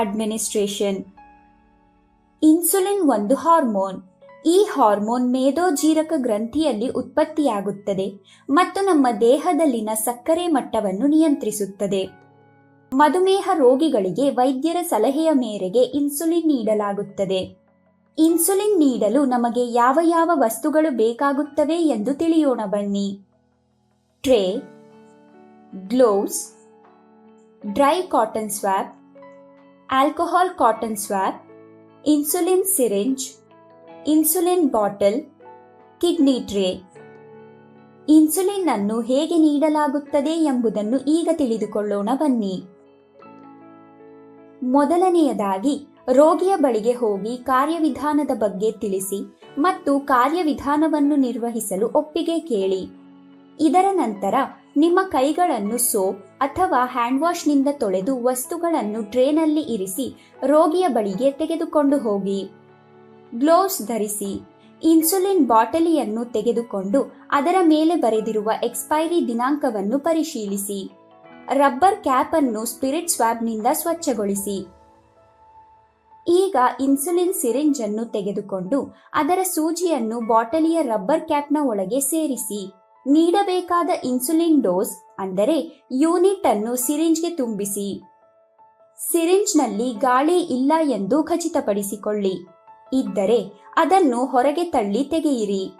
Administration insulin ಒಂದು hormone ಈ hormone ಮೇದೋಜೀರಕ ಗ್ರಂಥಿಯಲ್ಲಿ ಉತ್ಪತ್ತಿಯಾಗುತ್ತದೆ ಮತ್ತು ನಮ್ಮ ದೇಹದಲ್ಲಿನ ಸಕ್ಕರೆ ಮಟ್ಟವನ್ನು ನಿಯಂತ್ರಿಸುತ್ತದೆ. ಮಧುಮೇಹ ರೋಗಿಗಳಿಗೆ ವೈದ್ಯರ ಸಲಹೆಯ ಮೇರೆಗೆ ಇನ್ಸುಲಿನ್ ನೀಡಲಾಗುತ್ತದೆ. ಇನ್ಸುಲಿನ್ ನೀಡಲು ನಮಗೆ ಯಾವ ಯಾವ ವಸ್ತುಗಳು ಬೇಕಾಗುತ್ತವೆ ಎಂದು ತಿಳಿಯೋಣ ಬನ್ನಿ. Tray gloves dry cotton swab alcohol cotton swab insulin syringe insulin bottle kidney tray insulin ಅನ್ನು ಹೇಗೆ ನೀಡಲಾಗುತ್ತದೆ ಎಂಬುದನ್ನು ಈಗ ತಿಳಿದುಕೊಳ್ಳೋಣ, ಬನ್ನಿ. ಮೊದಲನೆಯದಾಗಿ, ರೋಗಿಯ ಬಳಿಗೆ ಹೋಗಿ ಕಾರ್ಯವಿಧಾನದ ಬಗ್ಗೆ ತಿಳಿಸಿ ಮತ್ತು ಕಾರ್ಯವಿಧಾನವನ್ನು ನಿರ್ವಹಿಸಲು ಒಪ್ಪಿಗೆ ಕೇಳಿ. ಇದರ ನಂತರ ನಿಮ್ಮ ಕೈಗಳನ್ನು ಸೋಪ್ ಅಥವಾ ಹ್ಯಾಂಡ್ ವಾಶ್ನಿಂದ ತೊಳೆದು ವಸ್ತುಗಳನ್ನು ಟ್ರೇನಲ್ಲಿ ಇರಿಸಿ ರೋಗಿಯ ಬಳಿಗೆ ತೆಗೆದುಕೊಂಡು ಹೋಗಿ. ಗ್ಲೋವ್ಸ್ ಧರಿಸಿ. ಇನ್ಸುಲಿನ್ ಬಾಟಲಿಯನ್ನು ತೆಗೆದುಕೊಂಡು ಅದರ ಮೇಲೆ ಬರೆದಿರುವ ಎಕ್ಸ್ಪೈರಿ ದಿನಾಂಕವನ್ನು ಪರಿಶೀಲಿಸಿ. ರಬ್ಬರ್ ಕ್ಯಾಪ್ ಅನ್ನು ಸ್ಪಿರಿಟ್ ಸ್ವಾಬ್ನಿಂದ ಸ್ವಚ್ಛಗೊಳಿಸಿ. ಈಗ ಇನ್ಸುಲಿನ್ ಸಿರಿಂಜ್ ಅನ್ನು ತೆಗೆದುಕೊಂಡು ಅದರ ಸೂಜಿಯನ್ನು ಬಾಟಲಿಯ ರಬ್ಬರ್ ಕ್ಯಾಪ್ನ ಒಳಗೆ ಸೇರಿಸಿ. ನೀಡಬೇಕಾದ ಇನ್ಸುಲಿನ್ ಡೋಸ್ ಅಂದರೆ ಯೂನಿಟ್ ಅನ್ನು ಸಿರಿಂಜ್ಗೆ ತುಂಬಿಸಿ. ಸಿರಿಂಜ್ನಲ್ಲಿ ಗಾಳಿ ಇಲ್ಲ ಎಂದು ಖಚಿತಪಡಿಸಿಕೊಳ್ಳಿ. ಇದ್ದರೆ ಅದನ್ನು ಹೊರಗೆ ತಳ್ಳಿ ತೆಗೆಯಿರಿ.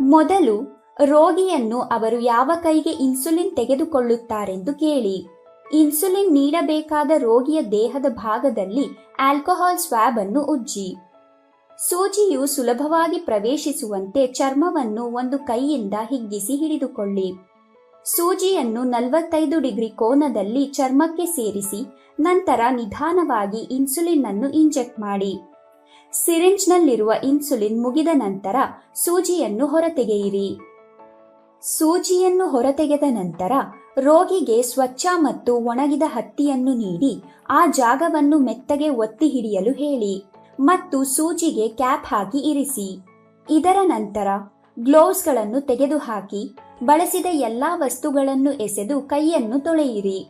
ಮೊದಲು ರೋಗಿಯನ್ನು ಅವರು ಯಾವ ಕೈಗೆ ಇನ್ಸುಲಿನ್ ತೆಗೆದುಕೊಳ್ಳುತ್ತಾರೆಂದು ಕೇಳಿ. ಇನ್ಸುಲಿನ್ ನೀಡಬೇಕಾದ ರೋಗಿಯ ದೇಹದ ಭಾಗದಲ್ಲಿ ಆಲ್ಕೋಹಾಲ್ ಸ್ವಾಬ್ ಅನ್ನು ಉಜ್ಜಿ. ಸೂಜಿಯು ಸುಲಭವಾಗಿ ಪ್ರವೇಶಿಸುವಂತೆ ಚರ್ಮವನ್ನು ಒಂದು ಕೈಯಿಂದ ಹಿಗ್ಗಿಸಿ ಹಿಡಿದುಕೊಳ್ಳಿ. ಸೂಜಿಯನ್ನು ನಲವತ್ತೈದು ಡಿಗ್ರಿ ಕೋನದಲ್ಲಿ ಚರ್ಮಕ್ಕೆ ಸೇರಿಸಿ, ನಂತರ ನಿಧಾನವಾಗಿ ಇನ್ಸುಲಿನ್ ಅನ್ನು ಇಂಜೆಕ್ಟ್ ಮಾಡಿ. ಸಿರಿಂಜ್ನಲ್ಲಿರುವ ಇನ್ಸುಲಿನ್ ಮುಗಿದ ನಂತರ ಸೂಜಿಯನ್ನು ಹೊರತೆಗೆಯಿರಿ. ಸೂಜಿಯನ್ನು ಹೊರತೆಗೆದ ನಂತರ ರೋಗಿಗೆ ಸ್ವಚ್ಛ ಮತ್ತು ಒಣಗಿದ ಹತ್ತಿಯನ್ನು ನೀಡಿ, ಆ ಜಾಗವನ್ನು ಮೆತ್ತಗೆ ಒತ್ತಿ ಹಿಡಿಯಲು ಹೇಳಿ. ಮತ್ತು ಸೂಜಿಗೆ ಕ್ಯಾಪ್ ಹಾಕಿ ಇರಿಸಿ. ಇದರ ನಂತರ ಗ್ಲೋವ್ಸ್ಗಳನ್ನು ತೆಗೆದುಹಾಕಿ ಬಳಸಿದ ಎಲ್ಲಾ ವಸ್ತುಗಳನ್ನು ಎಸೆದು ಕೈಯನ್ನು ತೊಳೆಯಿರಿ.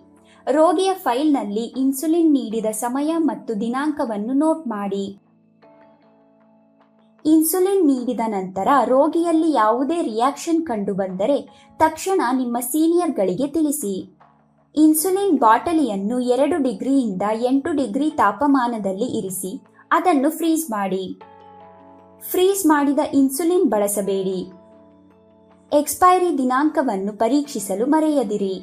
ರೋಗಿಯ ಫೈಲ್ನಲ್ಲಿ ಇನ್ಸುಲಿನ್ ನೀಡಿದ ಸಮಯ ಮತ್ತು ದಿನಾಂಕವನ್ನು ನೋಟ್ ಮಾಡಿ. ಇನ್ಸುಲಿನ್ ನೀಡಿದ ನಂತರ ರೋಗಿಯಲ್ಲಿ ಯಾವುದೇ ರಿಯಾಕ್ಷನ್ ಕಂಡುಬಂದರೆ ತಕ್ಷಣ ನಿಮ್ಮ ಸೀನಿಯರ್ಗಳಿಗೆ ತಿಳಿಸಿ. ಇನ್ಸುಲಿನ್ ಬಾಟಲಿಯನ್ನು ಎರಡು ಡಿಗ್ರಿಯಿಂದ ಎಂಟು ಡಿಗ್ರಿ ತಾಪಮಾನದಲ್ಲಿ ಇರಿಸಿ. ಅದನ್ನು ಫ್ರೀಸ್ ಮಾಡಿ. ಫ್ರೀಸ್ ಮಾಡಿದ ಇನ್ಸುಲಿನ್ ಬಳಸಬೇಡಿ. ಎಕ್ಸ್ಪೈರಿ ದಿನಾಂಕವನ್ನು ಪರೀಕ್ಷಿಸಲು ಮರೆಯದಿರಿ.